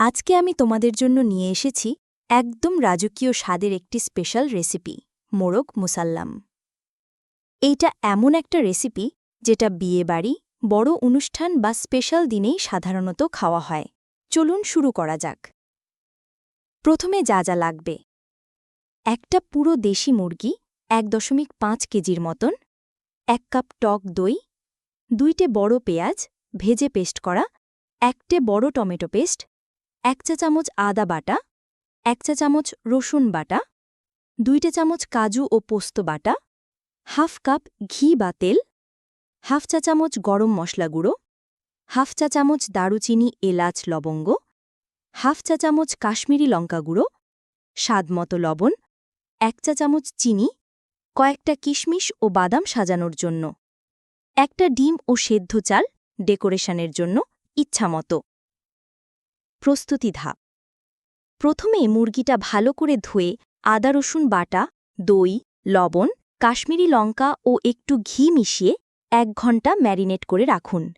আজকে আমি তোমাদের জন্য নিয়ে এসেছি একদম রাজকীয় স্বাদের একটি স্পেশাল রেসিপি, মোরগ মুসাল্লাম। এইটা এমন একটা রেসিপি যেটা বিয়েবাড়ি বড় অনুষ্ঠান বা স্পেশাল দিনেই সাধারণত খাওয়া হয়। চলুন শুরু করা যাক। প্রথমে যা যা লাগবে। একটা পুরো দেশি মুরগি এক দশমিক পাঁচ কেজির মতন, এক কাপ টক দই, দুইটে বড় পেঁয়াজ, ভেজে পেস্ট করা, একটে বড় টমেটো পেস্ট এক চা চামচ আদা বাটা, এক চা চামচ রসুন বাটা দুইটা চামচ কাজু ও পোস্ত বাটা, হাফ কাপ ঘি বা তেল, হাফ চা চামচ গরম মশলা গুঁড়ো, হাফ চা চামচ দারুচিনি এলাচ লবঙ্গ, হাফ চা চামচ কাশ্মীরি লঙ্কা গুঁড়ো স্বাদমতো লবণ, এক চা চামচ চিনি, কয়েকটা কিশমিশ ও বাদাম সাজানোর জন্য, একটা ডিম ও সেদ্ধ চাল ডেকোরেশনের জন্য ইচ্ছামতো। প্রস্তুতি ধাপ। প্রথমে মুরগিটা ভালো করে ধুয়ে আদা, রসুন বাটা, দই, লবণ, কাশ্মীরি লঙ্কা ও একটু ঘি মিশিয়ে এক ঘণ্টা ম্যারিনেট করে রাখুন।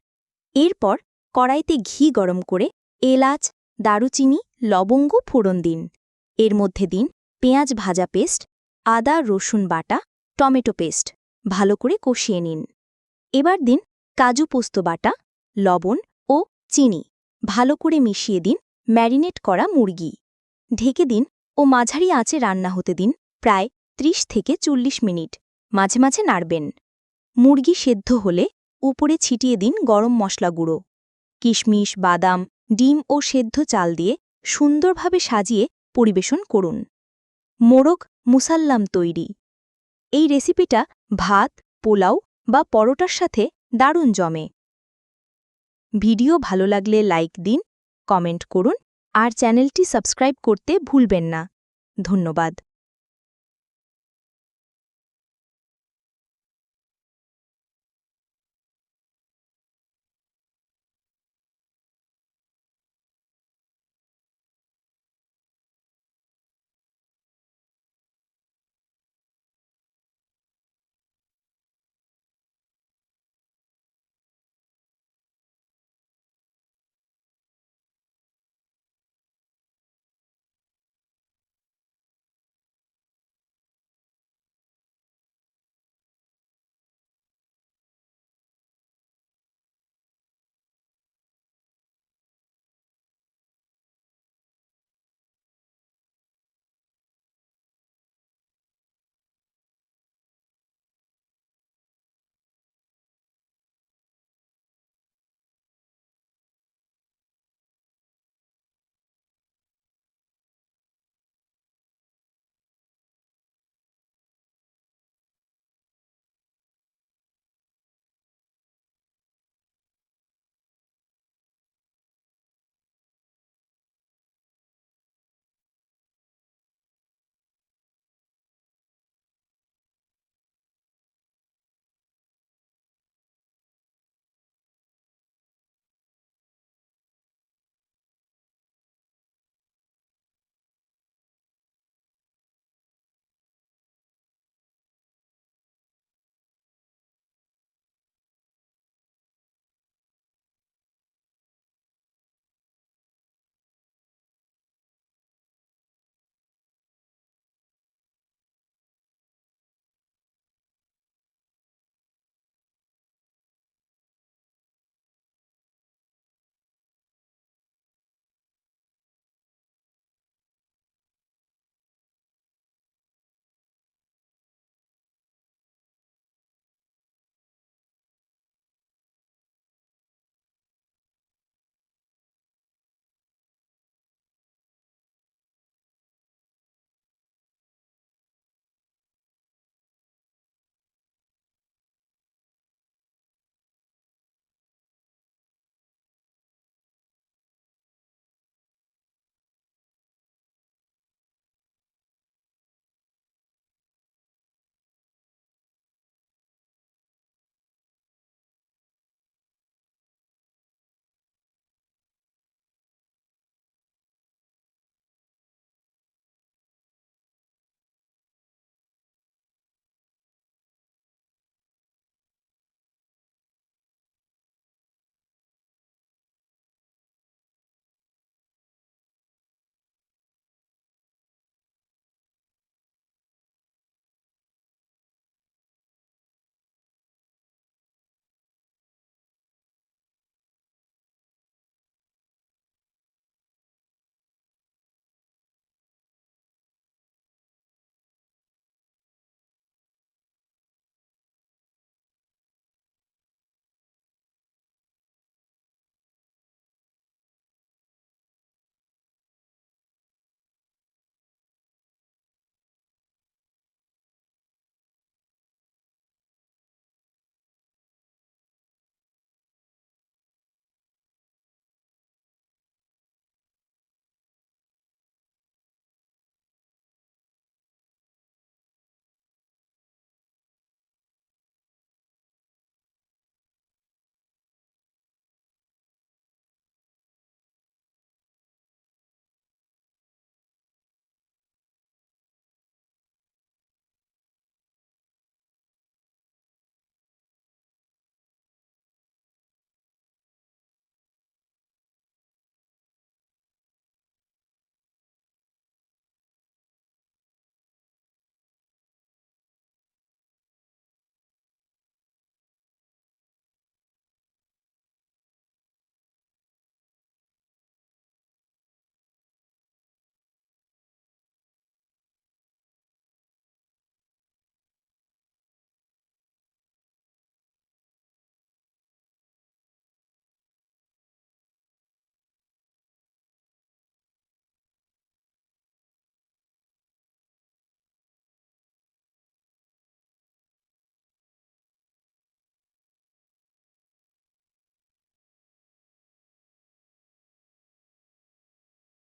এরপর কড়াইতে ঘি গরম করে এলাচ, দারুচিনি, লবঙ্গ ফোড়ন দিন। এর মধ্যে দিন পেঁয়াজ ভাজা পেস্ট, আদা, রসুন বাটা, টমেটো পেস্ট। ভালো করে কষিয়ে নিন। এবার দিন কাজু পোস্ত বাটা, লবণ ও চিনি। ভালো করে মিশিয়ে দিন, ম্যারিনেট করা মুরগি। ঢেকে দিন ও মাঝারি আঁচে রান্না হতে দিন, প্রায় ৩০ থেকে চল্লিশ মিনিট। মাঝে মাঝে নাড়বেন। মুরগি সেদ্ধ হলে উপরে ছিটিয়ে দিন গরম মশলা গুঁড়ো। কিশমিশ, বাদাম, ডিম ও সেদ্ধ চাল দিয়ে সুন্দরভাবে সাজিয়ে পরিবেশন করুন। মোরগ মুসাল্লাম তৈরি। এই রেসিপিটা ভাত, পোলাও বা পরোটার সাথে দারুণ জমে। ভিডিও ভালো লাগলে লাইক দিন কমেন্ট করুন আর চ্যানেলটি সাবস্ক্রাইব করতে ভুলবেন না। ধন্যবাদ।